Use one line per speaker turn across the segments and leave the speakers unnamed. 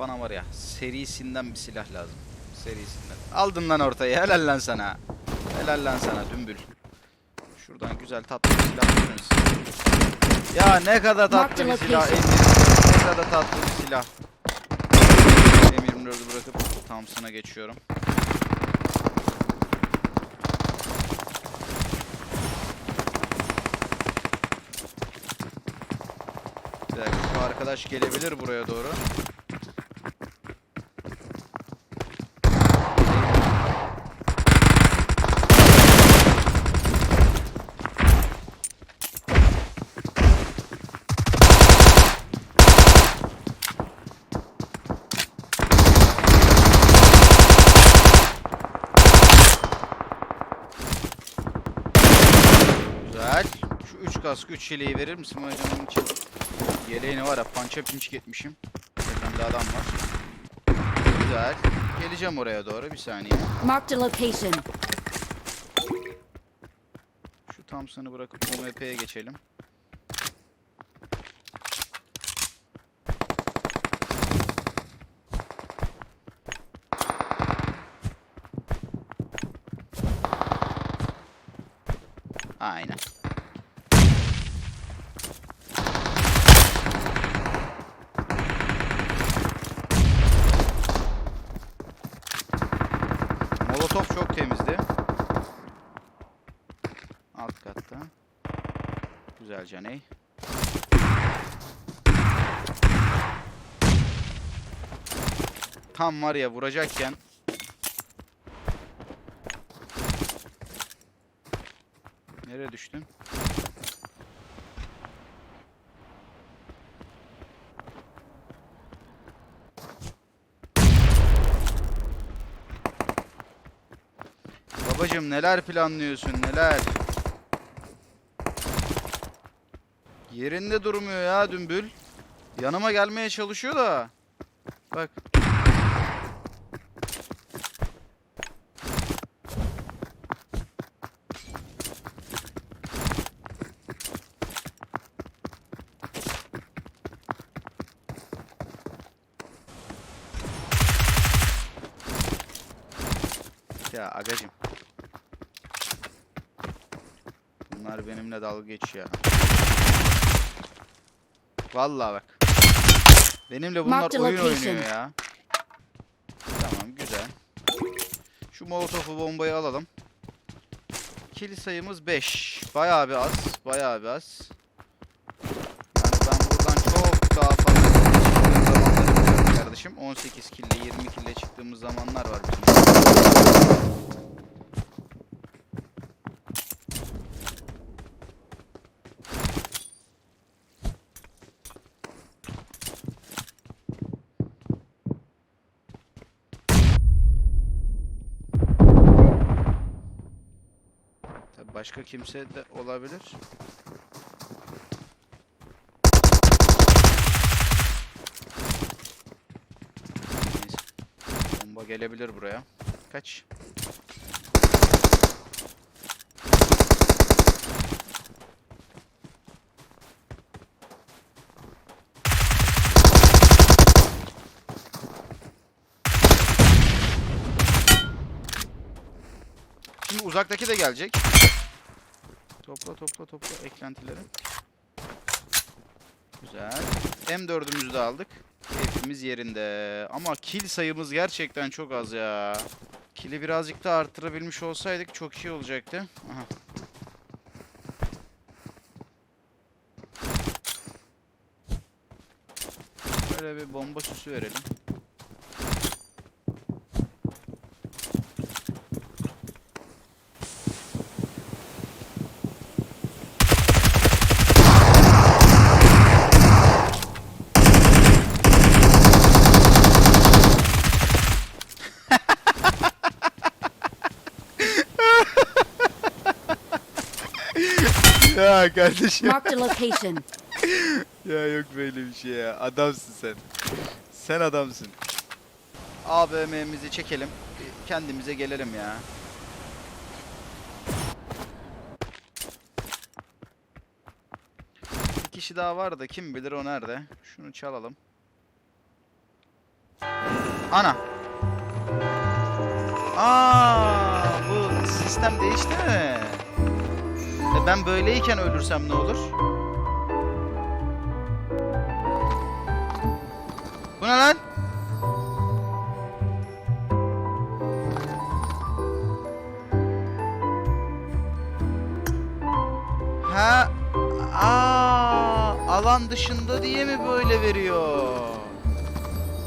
Bana var ya serisinden bir silah lazım. Serisinden. Aldın lan ortaya. Helal lan sana. Helal lan sana dümbül. Şuradan güzel tatlı bir silah buluruz. Ya ne kadar tatlı bir silah. M24. Ne kadar tatlı bir silah. M24'ü bırakıp Thompson'a geçiyorum. Bir dakika, şu arkadaş gelebilir buraya doğru. Güzel. Şu 3 kaskı 3 yeleği verir misin bana canım için? Yeleğini var ya pança pinç gitmişim. Yakında adam var. Güzel. Geleceğim oraya doğru bir saniye.
Marked a location.
Şu Thompson'ı bırakıp OMP'ye geçelim. Aynen. Güzel Caney. Tam var ya vuracakken Nereye düştün? Babacım neler planlıyorsun neler? Yerinde durmuyor ya dümbül. Yanıma gelmeye çalışıyor da. Bak. Ya agacım. Bunlar benimle dalga geçiyor. Vallahi bak. Benimle bunlar oyun oynuyor ya. Tamam güzel. Şu molotofu bombayı alalım. Kill sayımız 5. Bayağı bir az. Bayağı bir az. Yani ben buradan çok daha fazla çıktığım zamanları biliyorum kardeşim. 18 kille 20 kille çıktığımız zamanlar var bizim. Başka kimse de olabilir. Bomba gelebilir buraya. Kaç. Şimdi uzaktaki de gelecek. Topla topla topla eklentileri. Güzel. M4'ümüzü de aldık. Keyfimiz yerinde. Ama kill sayımız gerçekten çok az ya. Kill'i birazcık da arttırabilmiş olsaydık çok iyi olacaktı. Aha. Böyle bir bomba süsü verelim. Ya kardeşim.
Marked a location.
Ya yok böyle bir şey ya. Adamsın sen. Sen adamsın. AVM'mizi çekelim. Kendimize gelelim ya. Bir kişi daha var da kim bilir o nerede. Şunu çalalım. Ana. Aa, bu sistem değişti mi? E ben böyleyken ölürsem ne olur? Bu ne lan? Ha, aa, alan dışında diye mi böyle veriyor?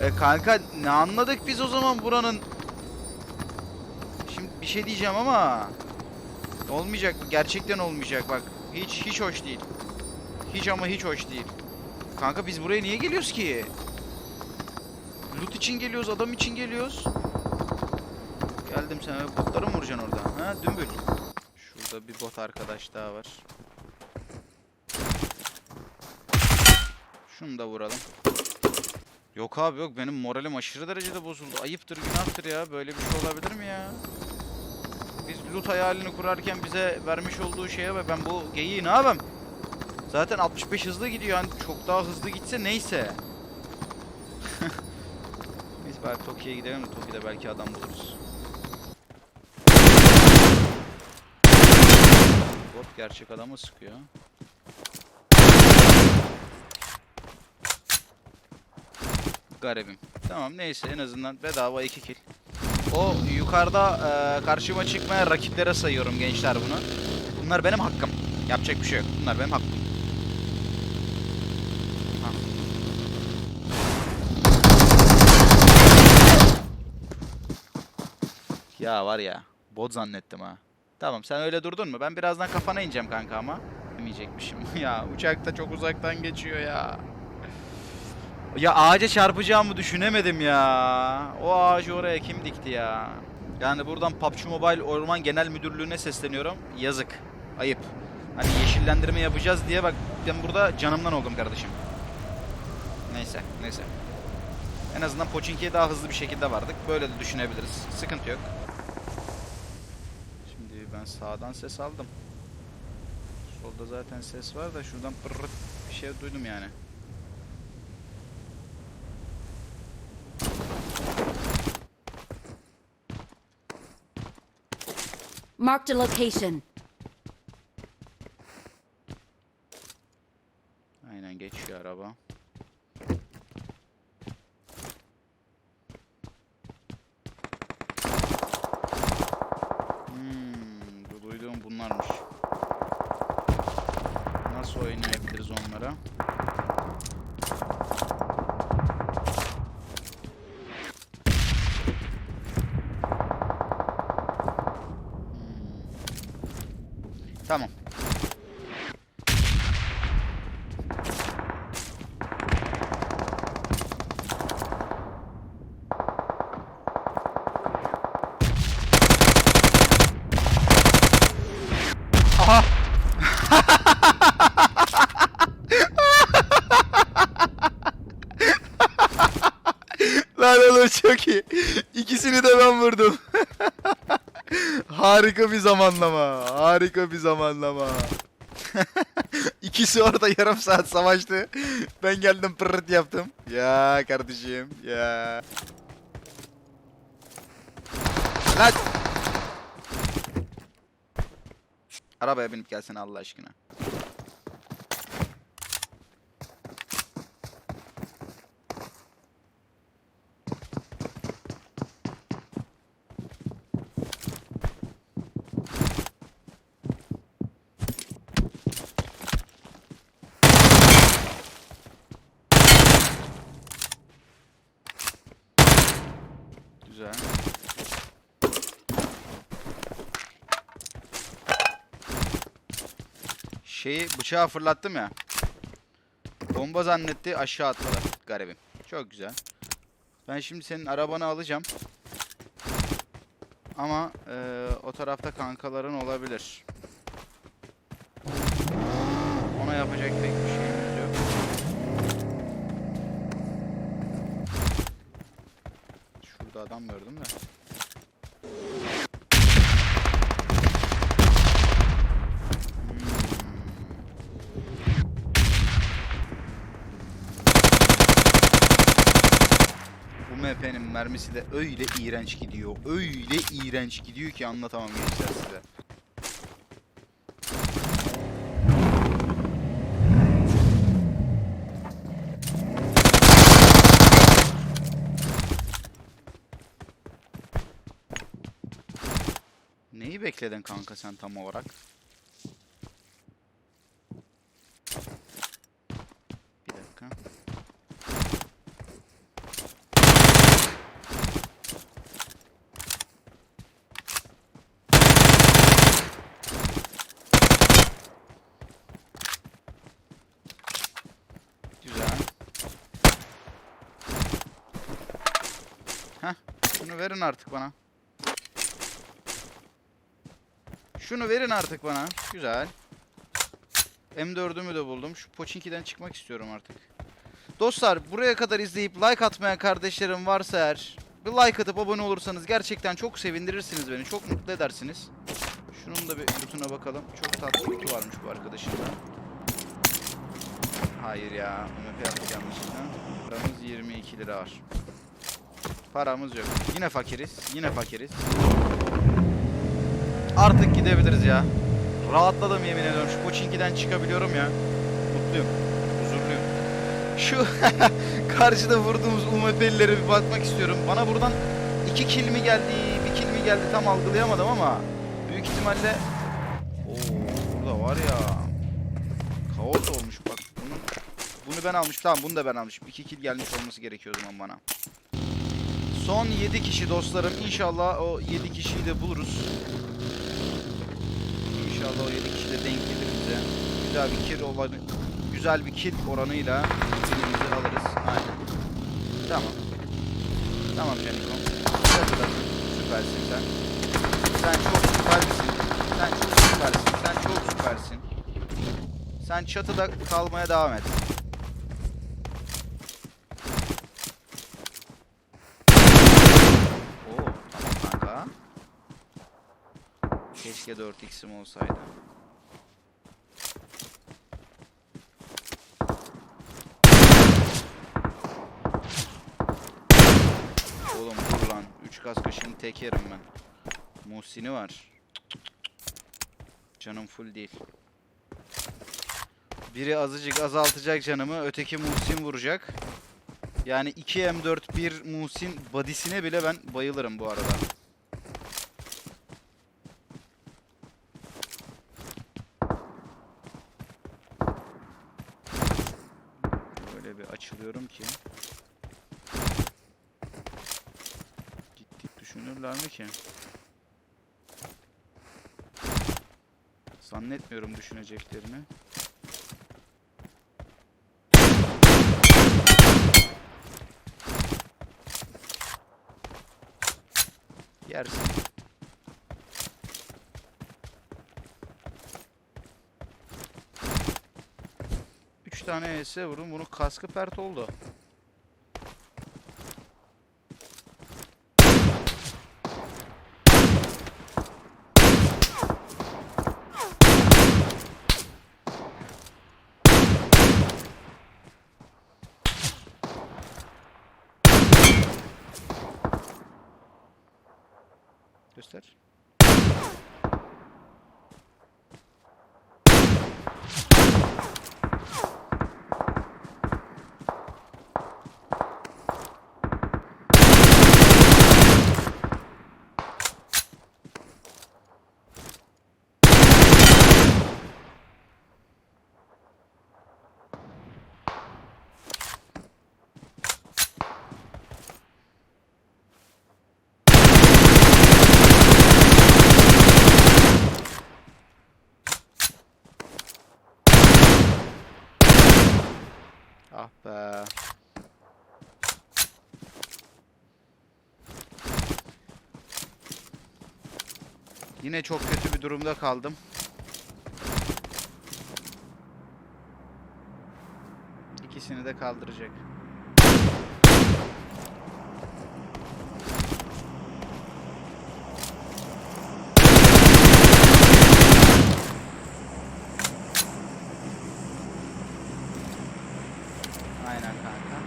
E kanka ne anladık biz o zaman buranın? Şimdi bir şey diyeceğim ama olmayacak gerçekten olmayacak bak. Hiç hiç hoş değil. Hiç ama hiç hoş değil. Kanka biz buraya niye geliyoruz ki? Loot için geliyoruz, adam için geliyoruz. Geldim sen botları mı vuracaksın orada? Ha dümbül. Şurada bir bot arkadaş daha var. Şunu da vuralım. Yok abi yok benim moralim aşırı derecede bozuldu. Ayıptır günahtır ya. Böyle bir şey olabilir mi ya? Biz loot hayalini kurarken bize vermiş olduğu şeye ve ben bu geyiği ne yapayım? Zaten 65 hızlı gidiyor yani çok daha hızlı gitse neyse. Biz bari Toki'ye gidelim de Toki'de belki adam buluruz. Bot gerçek adamı sıkıyor. Garibim. Tamam neyse en azından bedava 2 kill. O yukarıda e, karşıma çıkmayan rakiplere sayıyorum gençler bunu. Bunlar benim hakkım. Yapacak bir şey yok. Bunlar benim hakkım. Ha. Ya var ya. Bot zannettim ha. Tamam sen öyle durdun mu? Ben birazdan kafana ineceğim kanka ama. Demeyecekmişim. ya uçak da çok uzaktan geçiyor ya. Ya ağaca çarpacağımı düşünemedim ya. O ağacı oraya kim dikti ya? Yani buradan PUBG Mobile Orman Genel Müdürlüğü'ne sesleniyorum. Yazık. Ayıp. Hani yeşillendirme yapacağız diye bak ben burada canımdan oldum kardeşim. Neyse, neyse. En azından Pochinki'ye daha hızlı bir şekilde vardık. Böyle de düşünebiliriz. Sıkıntı yok. Şimdi ben sağdan ses aldım. Solda zaten ses var da şuradan pırrıt bir şey duydum yani.
Marked a location.
Tamam. Aha! Lan oğlum çok iyi. İkisini de ben vurdum. Harika bir zamanlama. Harika bir zamanlama. İkisi orada yarım saat savaştı. Ben geldim pırırt yaptım. Ya kardeşim ya. Lan! Arabaya binip gelsene Allah aşkına. Güzel. Şeyi bıçağı fırlattım ya. Bomba zannetti aşağı atladı garibim. Çok güzel. Ben şimdi senin arabanı alacağım. Ama eee, o tarafta kankaların olabilir. Ona yapacak pek bir şeyimiz yok. Şurada adam gördüm de. Bu UMP'nin mermisi de öyle iğrenç gidiyor. Öyle iğrenç gidiyor ki anlatamam gençler size. Neyi bekledin kanka sen tam olarak? Bir dakika. Güzel. Heh, şunu verin artık bana. Şunu verin artık bana. Güzel. M4'ümü de buldum. Şu Pochinki'den çıkmak istiyorum artık. Dostlar buraya kadar izleyip like atmayan kardeşlerim varsa eğer bir like atıp abone olursanız gerçekten çok sevindirirsiniz beni. Çok mutlu edersiniz. Şunun da bir kutuna bakalım. Çok tatlı kutu varmış bu arkadaşın da. Hayır ya. MF yaptık yanlışlıkla. Paramız 22 lira var. Paramız yok. Yine fakiriz. Yine fakiriz. Artık gidebiliriz ya. Rahatladım yemin ediyorum. Şu Pochinki'den çıkabiliyorum ya. Mutluyum. Huzurluyum. Şu karşıda vurduğumuz UMP'lilere bir bakmak istiyorum. Bana buradan iki kill mi geldi, bir kill mi geldi tam algılayamadım ama büyük ihtimalle Oo, burada var ya. Kaos olmuş bak. Bunu, bunu ben almışım. Tamam bunu da ben almışım. İki kill gelmiş olması gerekiyor o zaman bana. Son 7 kişi dostlarım. İnşallah o 7 kişiyi de buluruz. İnşallah o 7 kişi de denk gelir bize. Güzel bir kill oranı, güzel bir kill oranıyla kilimizi alırız. Aynen. Tamam. Tamam Canikom. Çatıdasın. Süpersin sen. Sen çok süpersin. Sen çok süpersin. Sen çok süpersin. Sen çatıda kalmaya devam et. Oo, tamam kanka. Keşke 4x'im olsaydı. Oğlum dur lan. 3 kaskı şimdi tek yerim ben. Muhsin'i var. Canım full değil. Biri azıcık azaltacak canımı, öteki Muhsin vuracak. Yani 2 M4 1 Muhsin badisine bile ben bayılırım bu arada. Böyle bir açılıyorum ki. Düşünürler mi ki? Zannetmiyorum düşüneceklerini. Yersin. Üç tane ES vurdum. Bunun kaskı pert oldu. arkadaşlar. Ah be. Yine çok kötü bir durumda kaldım. İkisini de kaldıracak. Aynen kanka.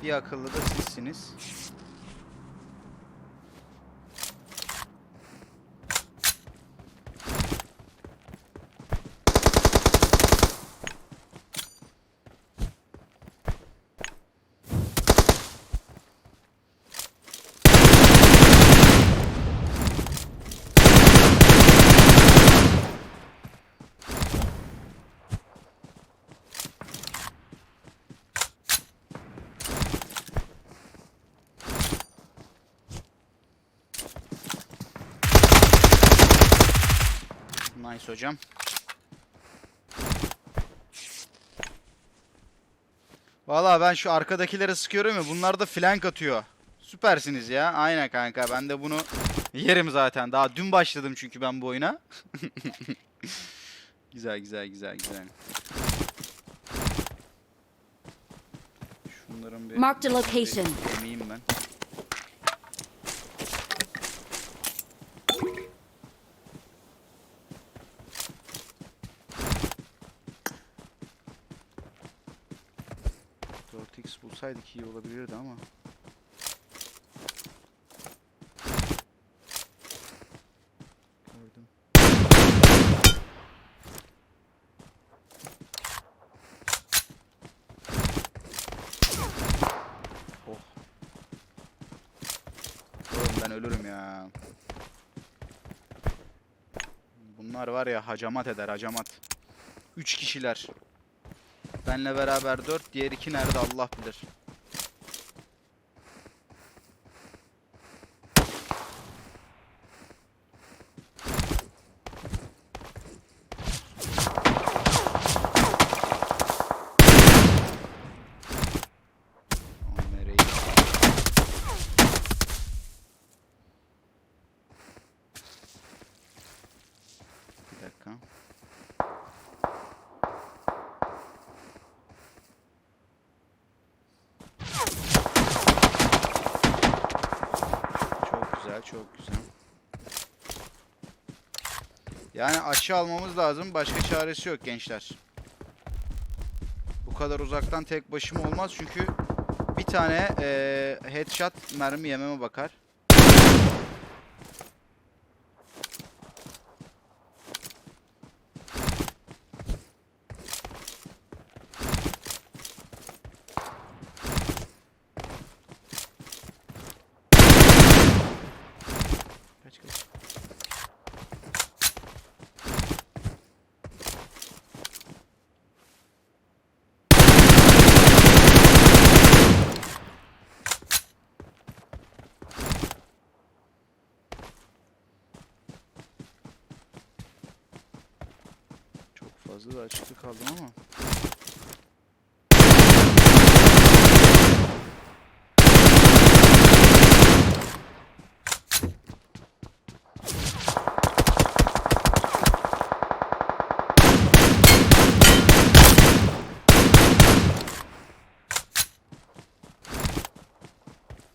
Bir akıllı da sizsiniz. Nice hocam. Valla ben şu arkadakilere sıkıyorum ya bunlar da flank atıyor. Süpersiniz ya. Aynen kanka ben de bunu yerim zaten. Daha dün başladım çünkü ben bu oyuna. güzel güzel güzel güzel. Şunların bir
Marked a location.
yemeyeyim ben. Bulsaydık iyi olabilirdi ama. Gördüm. Oh. Oğlum ben ölürüm ya. Bunlar var ya hacamat eder hacamat. 3 kişiler. Benle beraber 4, diğer iki nerede Allah bilir. Aa, nereye Bir dakika. Çok güzel. Yani açı almamız lazım. Başka çaresi yok gençler. Bu kadar uzaktan tek başıma olmaz çünkü bir tane eee, headshot mermi yememe bakar. Kaç kaç. Çok fazla da açıkta kaldım ama.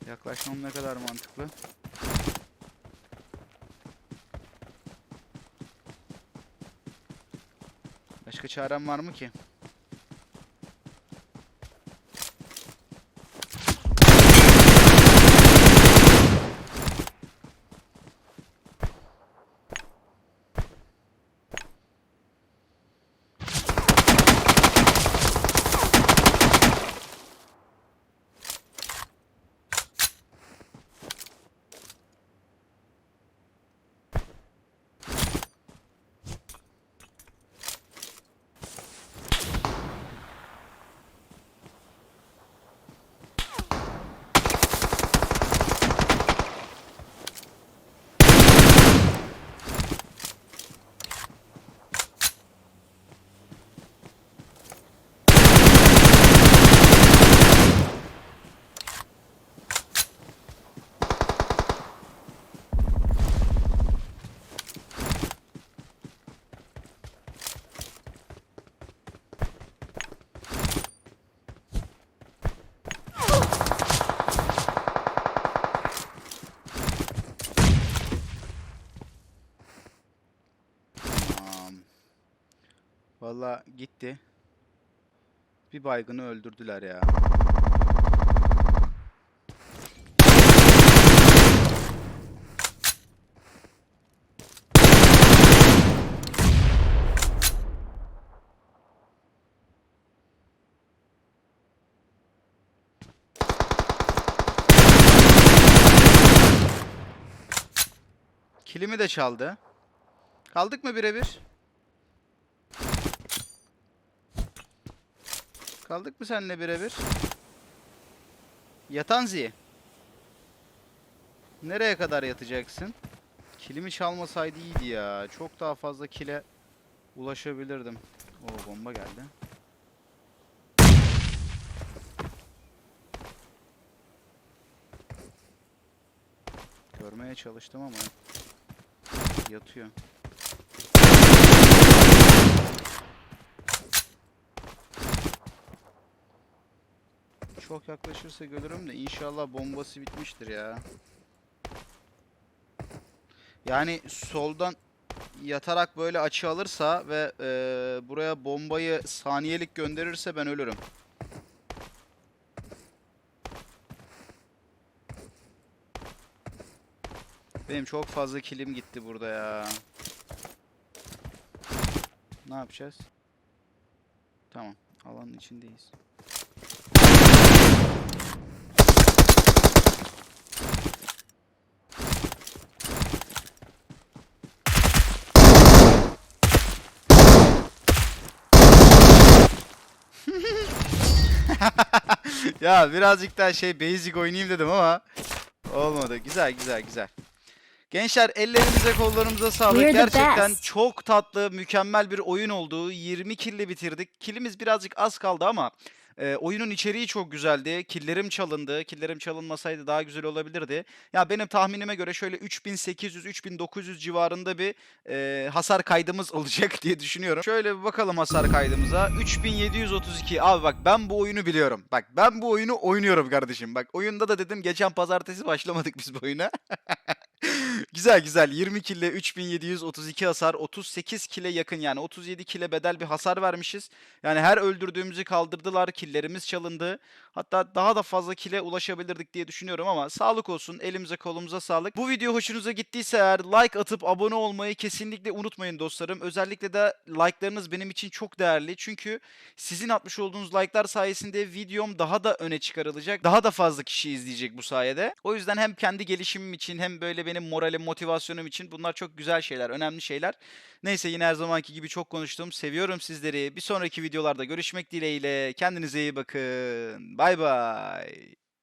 Yaklaşmam ne kadar mantıklı? Başka var mı ki? Valla gitti. Bir baygını öldürdüler ya. Kilimi de çaldı. Kaldık mı birebir? Kaldık mı seninle birebir? Yatanzi. Nereye kadar yatacaksın? Kilimi çalmasaydı iyiydi ya. Çok daha fazla kile ulaşabilirdim. O bomba geldi. Görmeye çalıştım ama yatıyor. Çok yaklaşırsa görürüm de inşallah bombası bitmiştir ya. Yani soldan yatarak böyle açı alırsa ve eee, buraya bombayı saniyelik gönderirse ben ölürüm. Benim çok fazla kilim gitti burada ya. Ne yapacağız? Tamam, alanın içindeyiz. Ya birazcık daha şey basic oynayayım dedim ama olmadı. Güzel güzel güzel. Gençler ellerimize kollarımıza sağlık. Gerçekten çok tatlı, mükemmel bir oyun oldu. 20 kille bitirdik. Killimiz birazcık az kaldı ama e, oyunun içeriği çok güzeldi. Killerim çalındı. Killerim çalınmasaydı daha güzel olabilirdi. Ya benim tahminime göre şöyle 3800-3900 civarında bir e, hasar kaydımız olacak diye düşünüyorum. Şöyle bir bakalım hasar kaydımıza. 3732. Abi bak ben bu oyunu biliyorum. Bak ben bu oyunu oynuyorum kardeşim. Bak oyunda da dedim geçen pazartesi başlamadık biz bu oyuna. güzel güzel 20 kille 3732 hasar 38 kile yakın yani 37 kile bedel bir hasar vermişiz. Yani her öldürdüğümüzü kaldırdılar killerimiz çalındı. Hatta daha da fazla kile ulaşabilirdik diye düşünüyorum ama sağlık olsun elimize kolumuza sağlık. Bu video hoşunuza gittiyse eğer like atıp abone olmayı kesinlikle unutmayın dostlarım. Özellikle de like'larınız benim için çok değerli. Çünkü sizin atmış olduğunuz like'lar sayesinde videom daha da öne çıkarılacak. Daha da fazla kişi izleyecek bu sayede. O yüzden hem kendi gelişimim için hem böyle benim moralim, motivasyonum için bunlar çok güzel şeyler, önemli şeyler. Neyse yine her zamanki gibi çok konuştum. Seviyorum sizleri. Bir sonraki videolarda görüşmek dileğiyle. Kendinize iyi bakın. Bye bye.